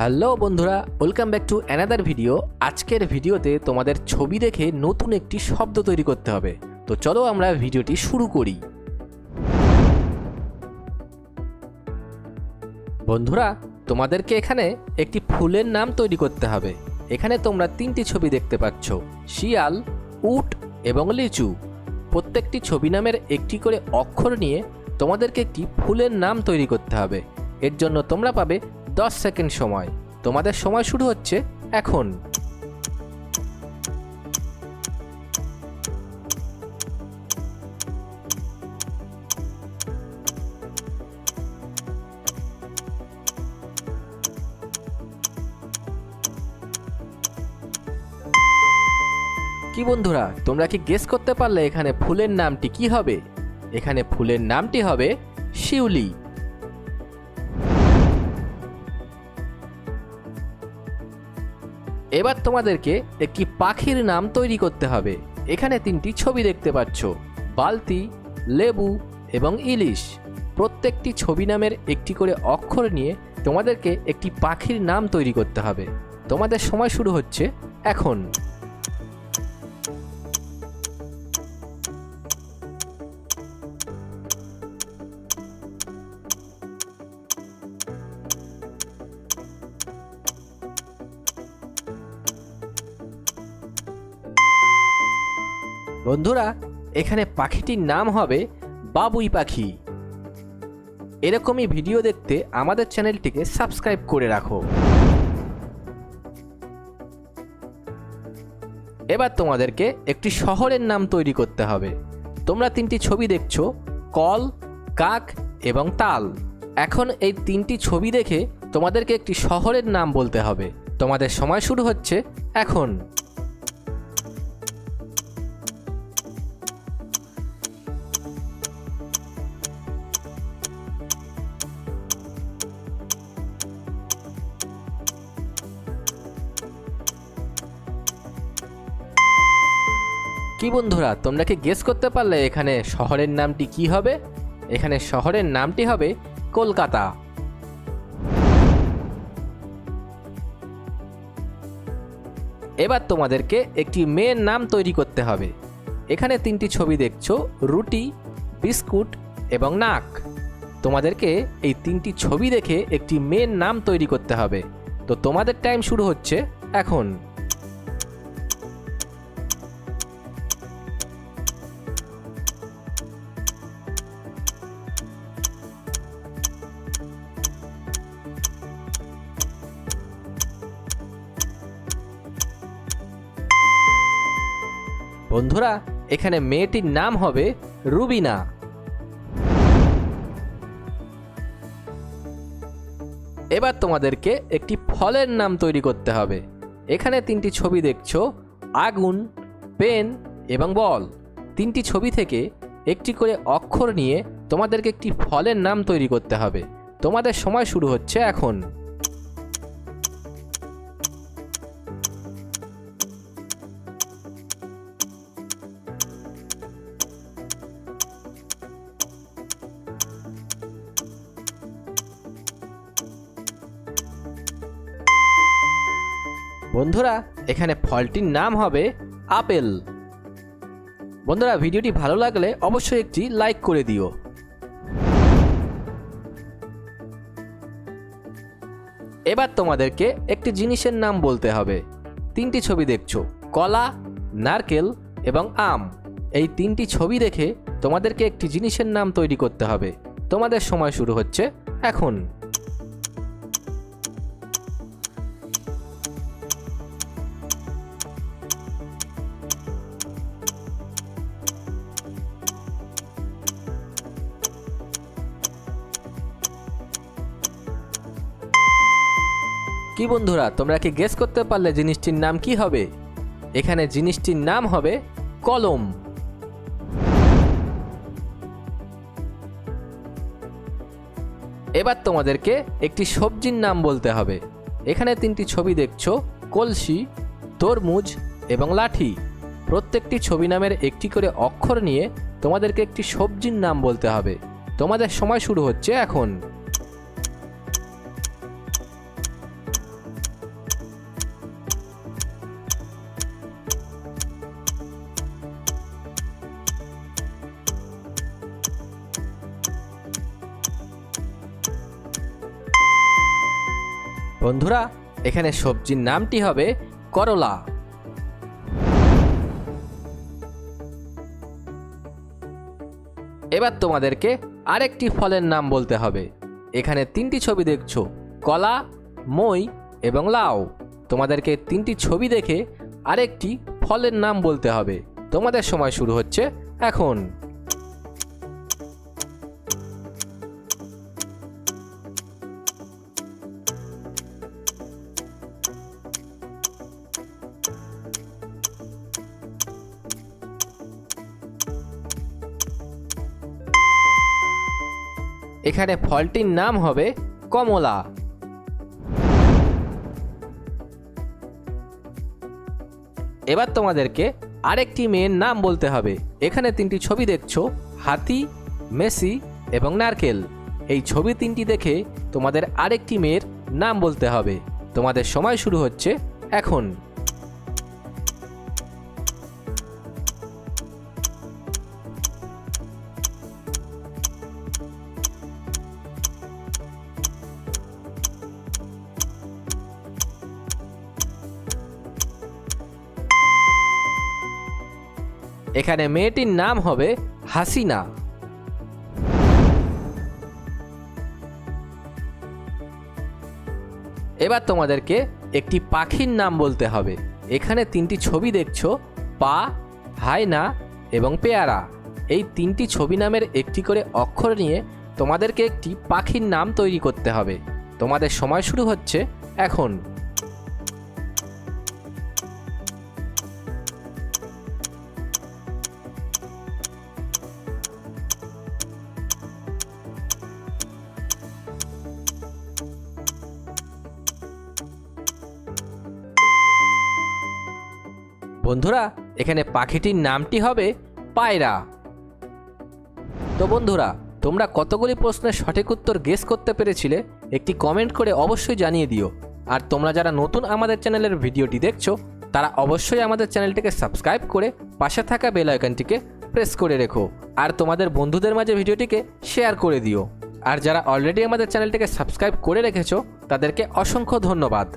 Hello বন্ধুরা welcome back to another video আজকের ভিডিওতে তোমাদের ছবি দেখে নতুন একটি শব্দ তৈরি করতে হবে। তো চলো আমরা ভিডিওটি শুরু করি। বন্ধুরা, তোমাদেরকে এখানে একটি ফুলের নাম তৈরি করতে হবে। এখানে তোমরা তিনটি ছবি দেখতে পাচ্ছ। শিয়াল, উট এবং লিচু। প্রত্যেকটি ছবি নামের একটি করে অক্ষর নিয়ে তোমাদেরকে একটি ফুলের নাম তৈরি করতে হবে। এর জন্য তোমরা পাবে দশ সেকেন্ড সময়। তোমাদের সময় শুরু হচ্ছে এখন। কি বন্ধুরা, তোমরা কি গেস করতে পারলে এখানে ফুলের নামটি কি হবে? এখানে ফুলের নামটি হবে শিউলি। এবার তোমাদেরকে একটি পাখির নাম তৈরি করতে হবে। এখানে তিনটি ছবি দেখতে পাচ্ছ। বালতি, লেবু এবং ইলিশ। প্রত্যেকটি ছবি নামের একটি করে অক্ষর নিয়ে তোমাদেরকে একটি পাখির নাম তৈরি করতে হবে। তোমাদের সময় শুরু হচ্ছে এখন। বন্ধুরা, এখানে পাখিটির নাম হবে বাবুই পাখি। এরকমই ভিডিও দেখতে আমাদের চ্যানেলটিকে সাবস্ক্রাইব করে রাখো। এবার তোমাদেরকে একটি শহরের নাম তৈরি করতে হবে। তোমরা তিনটি ছবি দেখছ, কল, কাক এবং তাল। এখন এই তিনটি ছবি দেখে তোমাদেরকে একটি শহরের নাম বলতে হবে। তোমাদের সময় শুরু হচ্ছে এখন। কি বন্ধুরা, তোমরা কি গেস করতে পারলে এখানে শহরের নামটি কি হবে? এখানে শহরের নামটি হবে কলকাতা। এবার তোমাদেরকে একটি মেয়ের নাম তৈরি করতে হবে। এখানে তিনটি ছবি দেখছ, রুটি, বিস্কুট এবং নাক। তোমাদেরকে এই তিনটি ছবি দেখে একটি মেয়ের নাম তৈরি করতে হবে। তো তোমাদের টাইম শুরু হচ্ছে এখন। বন্ধুরা, এখানে মেয়েটির নাম হবে রুবিনা। এবার তোমাদেরকে একটি ফলের নাম তৈরি করতে হবে। এখানে তিনটি ছবি দেখছ, আগুন, পেন এবং বল। তিনটি ছবি থেকে একটি করে অক্ষর নিয়ে তোমাদেরকে একটি ফলের নাম তৈরি করতে হবে। তোমাদের সময় শুরু হচ্ছে এখন। বন্ধুরা, এখানে ফলটির নাম হবে আপেল। বন্ধুরা, ভিডিওটি ভালো লাগলে অবশ্যই একটি লাইক করে দিও। এবার তোমাদেরকে একটি জিনিসের নাম বলতে হবে। তিনটি ছবি দেখছ, কলা, নারকেল এবং আম। এই তিনটি ছবি দেখে তোমাদেরকে একটি জিনিসের নাম তৈরি করতে হবে। তোমাদের সময় শুরু হচ্ছে এখন। কি বন্ধুরা, তোমরা কি গেস করতে পারলে জিনিসটির নাম কি হবে? এখানে জিনিসটির নাম হবে কলম। এবার তোমাদেরকে একটি সবজির নাম বলতে হবে। এখানে তিনটি ছবি দেখছ, কলসি, তরমুজ এবং লাঠি। প্রত্যেকটি ছবি নামের একটি করে অক্ষর নিয়ে তোমাদেরকে একটি সবজির নাম বলতে হবে। তোমাদের সময় শুরু হচ্ছে এখন। বন্ধুরা, এখানে সবজির নামটি হবে করলা। এবার তোমাদেরকে আরেকটি ফলের নাম বলতে হবে। এখানে তিনটি ছবি দেখছ, কলা, মই এবং লাউ। তোমাদেরকে তিনটি ছবি দেখে আরেকটি ফলের নাম বলতে হবে। তোমাদের সময় শুরু হচ্ছে এখন। এখানে ফলটির নাম হবে কমলা। এবার তোমাদেরকে আরেকটি মেয়ের নাম বলতে হবে। এখানে তিনটি ছবি দেখছ, হাতি, মেসি এবং নারকেল। এই ছবি তিনটি দেখে তোমাদের আরেকটি মেয়ের নাম বলতে হবে। তোমাদের সময় শুরু হচ্ছে এখন। এখানে মেয়েটির নাম হবে হাসিনা। এবার তোমাদেরকে একটি পাখির নাম বলতে হবে। এখানে তিনটি ছবি দেখছ, পা, হায়না এবং পেয়ারা। এই তিনটি ছবি নামের একটি করে অক্ষর নিয়ে তোমাদেরকে একটি পাখির নাম তৈরি করতে হবে। তোমাদের সময় শুরু হচ্ছে এখন। বন্ধুরা, এখানে পাখিটির নামটি হবে পায়রা। তো বন্ধুরা, তোমরা কতগুলি প্রশ্নের সঠিক উত্তর গেস করতে পেরেছিলে, একটি কমেন্ট করে অবশ্যই জানিয়ে দিও। আর তোমরা যারা নতুন আমাদের চ্যানেলের ভিডিওটি দেখছ, তারা অবশ্যই আমাদের চ্যানেলটিকে সাবস্ক্রাইব করে পাশে থাকা বেল আইকনটিকে প্রেস করে রেখো। আর তোমাদের বন্ধুদের মাঝে ভিডিওটিকে শেয়ার করে দিও। আর যারা অলরেডি আমাদের চ্যানেলটিকে সাবস্ক্রাইব করে রেখেছো, তাদেরকে অসংখ্য ধন্যবাদ।